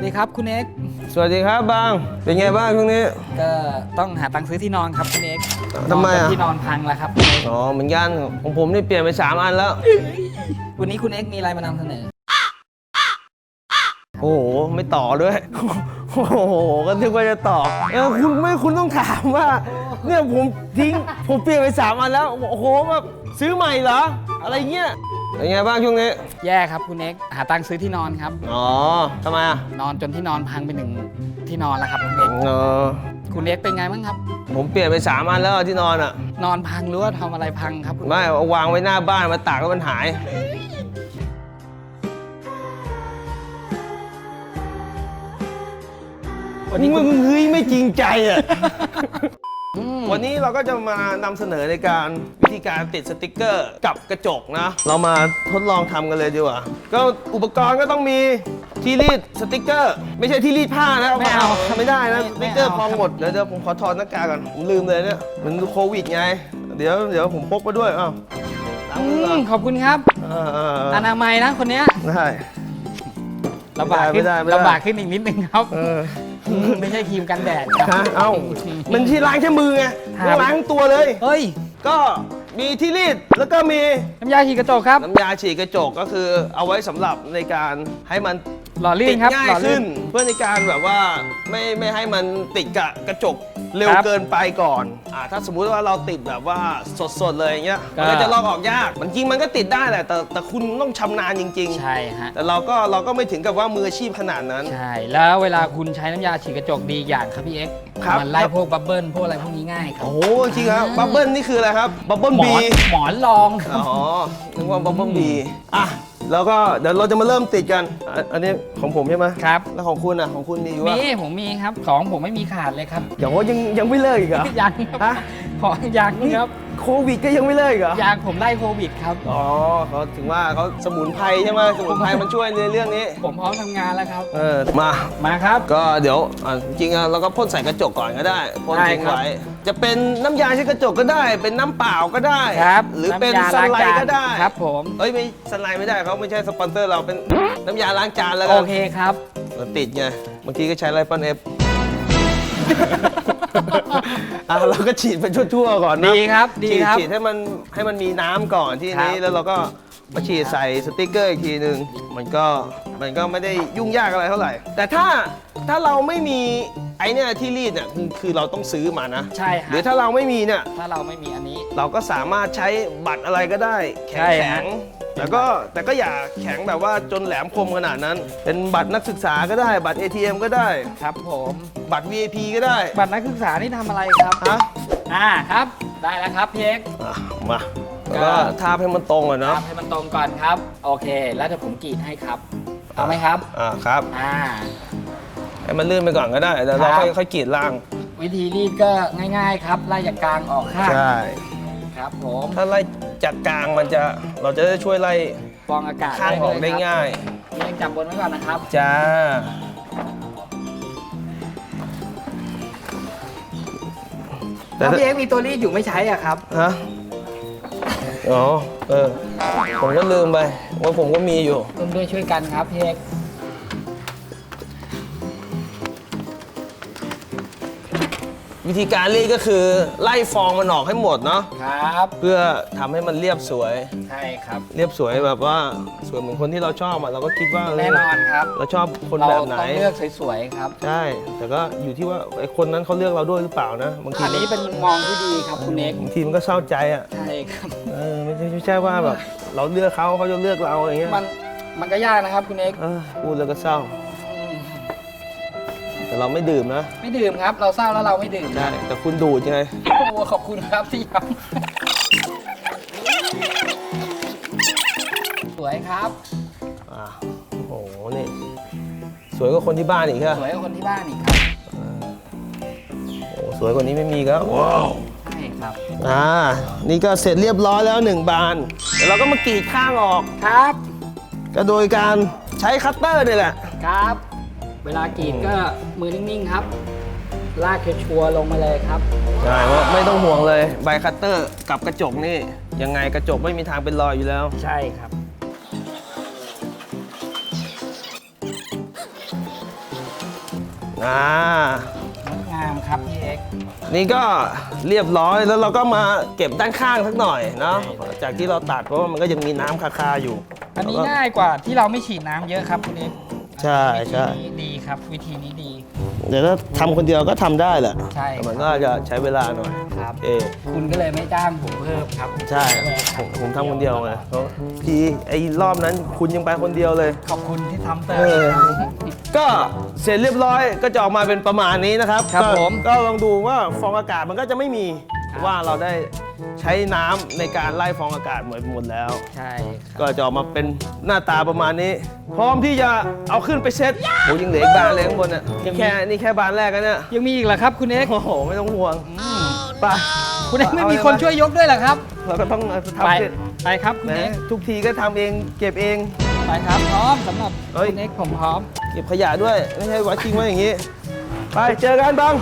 วัสดีครับคุณเอกสวัสดีครับบาง เป็นไงบ้างช่วงนี้ ก็ต้องหาตังค์ซื้อที่นอนครับคุณเอกทำไมอะนนจนที่นอนพังแล้วครับคุณเอกอ๋อเหมือนกันของผมนี่เปลี่ยนไปสามอันแล้ว วันนี้คุณเอกมีอะไรมานำเสนอ โอ้โห ไม่ต่อด้วย โอ้โห ก็นึกว่าจะต่อเออคุณไม่คุณต้องถามว่า เนี่ยผมทิ้ง ผมเปลี่ยนไปสามอันแล้ว โอ้โหแบบซื้อใหม่เหรอ อะไรเงี้ย เป็นไงบ้างช่วงนี้ แย่ครับคุณเอกหาตังค์ซื้อที่นอนครับ อ๋อทำไมอะนอนจนที่นอนพังไปหนึ่งที่นอนแล้วครับคุณเอกเออคุณเอกเป็นไงบ้างครับ ผมเปลี่ยนไปสามอันแล้วที่นอนอะ นอนพังหรือว่าทำอะไรพังครับคุณไม่เอาวางไว้หน้าบ้านมาตากแล้วมันหาย วันนี้มึคุณงเฮ้ยไม่จริงใจอะอืม วันนี้เราก็จะมานำเสนอในการวิธีการติดสติกเกอร์กับกระจกนะ เรามาทดลองทำกันเลยดีกว่า ก็อุปกรณ์ก็ต้องมีที่รีดสติกเกอร์ ไม่ใช่ที่รีดผ้านะไม่เอาทำไม่ได้นะไม่สติกเกอร์ไม่พเอาองหมดเดี๋ยวเดี๋ยวผมขอถอดหน้ากากก่อนผมลืมเลยเนี่ยมันโควิดไง เดี๋ยวเดี๋ยวผมพกมาด้วยอ้าวล้างอืมือก่อมนขอบคุณครับอ่าอ่าออ่านามัยนะคนเนี้ยได้ ลำบากขึ้นไม่ได้ไม่ได้ ลำบากขึ้นอีกนิดนึงครับ เออม ไม่ใช่ครีมกันแดดครัฮะเอ้ามันที่ล้างแค่มือไงครับ ไม่ล้างทั้งตัวเลย เฮ้ยก็มีที่รีดแล้วก็มีน้ำยาฉีดกระจกครับ น้ำยาฉีดกระจกก็คือเอาไว้สำหรับในการให้มันหล่อลื่ตินดครับง่ายหล่อลื่ขึ้นเพื่อในการแบบว่าไม่ไม่ให้มันติดกับกระจก เร็วครับเกินไปก่อนอ่าถ้าสมมุติว่าเราติดแบบว่าสดๆเลยอย่างเงี้ยก็ มันก็จะลอกออกยาก มันจริงมันก็ติดได้แหละแต่แต่คุณต้องชำนาญจริง ใช่ฮะ ๆ แต่เราก็เราก็ไม่ถึงกับว่ามืออาชีพขนาดนั้น ใช่ แล้วเวลาคุณใช้น้ำยาฉีดกระจกดีอย่างครับพี่เอ็กซ์ครับ มันไล่พวกบับเบิ้ลพวกอะไรพวกนี้ง่ายครับโอ้โหจริงครับบับเบิ้ลนี่คืออะไรครับบับเบิ้ลหมบีอนหมอนรองครับอ๋อนึกว่าบับเบิ้ลบีอะ แล้วก็เดี๋ยวเราจะมาเริ่มติดกันอะอันนี้ของผมใช่ไหมครับ แล้วของคุณอะของคุณมีอยู่ว่ามีผมมีครับของผมไม่มีขาดเลยครับเดี๋ยวยังยังไม่เลิกอีกเหรอ ยังครับฮะ ของยังครับ โควิดก็ยังไม่เลิกอีกเหรอยังผมไล่โควิดครับ อ๋อเขาถึงว่าเขาสมุนไพรใช่ไหมสมุนไพรมันช่วยในเรื่องนี้ ผมพร้อมทำงานแล้วครับ เออ มา มาครับ ก็เดี๋ยวอะจริงๆอะเราก็พ่นใส่กระจกก่อนก็ได้พ่นได้ทิ้งครับไว้จะเป็นน้ำยาเช็ดกระจกก็ได้ เป็นน้ำเปล่าก็ได้ครับหรือเป็นำยาสล้างไลจาด์นก็ได้ครับผม เอ้ยไม่สไลด์ไม่ได้เขาไม่ใช่สปอนเซอร์เราเป็นน้ำยาล้างจานแล้วกัโอนเคครับ เราติดไงบางทีก็ใช้ไลปอนเอฟ อะเราก็ฉีดไปทั่วๆก่อนนะดีครับดีฉีดครับ ฉีดให้มันให้มันมีน้ำก่อนที่ครับนี้แล้วเราก็ มาฉีดใส่สติกเกอร์อีกทีหนึ่งมันก็มันก็ไม่ได้ยุ่งยากอะไรเท่าไหร่ แต่ถ้าถ้าเราไม่มีไอเนี่ยที่รีดเนี่ยคือคือเราต้องซื้อมานะใช่หรือฮะถ้าเราไม่มีเนี่ย ถ้าเราไม่มีอันนี้ เราก็สามารถใช้บัตรอะไรก็ได้ แข็งใช่แข็ฮะ งแต่ก็แต่ก็อย่าแข็งแบบว่าจนแหลมคมขนาดนั้น เป็นบัตรนักศึกษาก็ได้บัตร ATM ก็ได้ ครับผมบัตร VIP ก็ได้บัตรนักศึกษานี่ทำอะไรครับฮะอ่าครับ ได้แล้วครับพี่เอ็กซ์อะมา แล้วก็ทาบให้มันตรงก่อนเนาะทำให้มันตรงก่อนครับ โอเค แล้วเดี๋ยวผมกรีดให้ครับ เอาไหมครับ อ่าครับ อ่า ให้มันลื่นไปก่อนก็ได้แล้วเราครับค่อยค่อยกรีดล่าง วิธีรีดก็ง่ายๆครับ ไล่จากกลางออกข้างใช่ ครับผมถ้าไล่จากกลางมันจะเราจะได้ช่วยไล่ฟองอากาศข้างออกได้เลยครับง่ายพี่เอ็กซ์จับบนไว้ก่อนนะครับ จ้า แต่แล้วถ้าพี่เอ็กซ์มีตัวรีดอยู่ไม่ใช้อะครับ ฮะ อ๋อ เออ ผมก็ลืมไปว่าผมก็มีอยู่ ร่วมด้วยช่วยกันครับพี่เอก วิธีการรีดก็คือไล่ฟองมันออกให้หมดเนาะครับเพื่อทำให้มันเรียบสวย ใช่ครับเรียบสวยแบบว่าสวยเหมือนคนที่เราชอบอะเราก็คิดว่าเแน่นอนครับ เราชอบคนเราแบบไหน ต้องเลือกสวยๆครับ ใช่ แต่ก็อยู่ที่ว่าไอ้คนนั้นเขาเลือกเราด้วยหรือเปล่านะบางทีอันนี้เป็นมุมมองที่ดีครับคุณเอ็กซ์บางทีมันก็เศร้าใจอะใช่ครับ เออไม่ใช่ไม่ใช่ว่าแบบเราเลือกเขาเขาจะเลือกเราอะไรเงี้ยมันมันก็ยากนะครับคุณเอ็กซ์เออพูดแล้วก็เศร้า แต่เราไม่ดื่มนะไม่ดื่มครับ เราเศร้าแล้วเราไม่ดื่มใช่แต่คุณดูดไงโอ้ขอบคุณครับที่ย้ำสวยครับ อ่าโอ้โหนี่สวยกว่าคนที่บ้านอีกค่ะสวยกว่าคนที่บ้านอีกครับโอ้สวยกว่านี้ไม่มีอีครับว้าวใช่ครับอ่านี่ก็เสร็จเรียบร้อยแล้วหนึ่งบานเดี๋ยวเราก็มากรีดข้างออก ครับ ก็โดยการใช้คัตเตอร์นี่แหละ ครับ เวลากรีดก็มือนิ่งๆครับ ลากชัวร์ๆลงมาเลยครับ ใช่ว่าไม่ต้องห่วงเลยใบคัตเตอร์กับกระจกนี่ ยังไงกระจกไม่มีทางเป็นรอยอยู่แล้ว ใช่ครับ อ่างดงามครับพี่เอ็กซ์ นี่ก็เรียบร้อยแล้วเราก็มาเก็บด้านข้างสักหน่อยเนาะจากที่เราตัดเพราะว่ามันก็ยังมีน้ำคาๆอยู่อันนี้แล้วก็ ง่ายกว่าที่เราไม่ฉีดน้ำเยอะครับคุณเอ็กซ์ใช่ใช่ วิธีนี้ดี ครับ วิธีนี้ดี เดี๋ยวถ้าทำคนเดียวก็ทำได้แหละใช่ แต่มันก็จะใช้เวลาหน่อยครับ เออคุณก็เลยไม่จ้างผมเพิ่มครับใช่ผมผมทำคนเดียวไงเพราะพี่ไอ้รอบนั้นคุณยังไปคนเดียวเลย ขอบคุณที่ทำเติเออมก็เสร็จเรียบร้อยก็จะออกมาเป็นประมาณนี้นะครับครับก็ผม ก็ลองดูว่าฟองอากาศมันก็จะไม่มี ครับว่าเราได้ใช้น้ำในการไล่ฟองอากาศหมดหมดแล้ว ใช่ครับก็จะออกมาเป็นหน้าตาประมาณนี้ พร้อมที่จะเอาขึ้นไปเช็ดโอ้ยังเหลืออีกบานเลยข้างบนอะนี่แค่นี่แค่บานแรกกันเนี่ยยังมีอีกเหรอครับคุณเอ็กซ์โอ้โหไม่ต้องห่วงอืมไปคุณเอ็กซ์ไม่มีคนช่วยยกด้วยเหรอครับ เราก็ต้องไปทำเสร็จไปครับคุณนะเอ็กซ์ทุกทีก็ทำเองเก็บเอง ไปครับพร้อมสำหรับเฮ้ย คุณเอ็กซ์ผมพร้อม เก็บขยะด้วย ไม่ใช่ไว้ทิ้งไว้อย่างนี้ ไปเจอกันบัง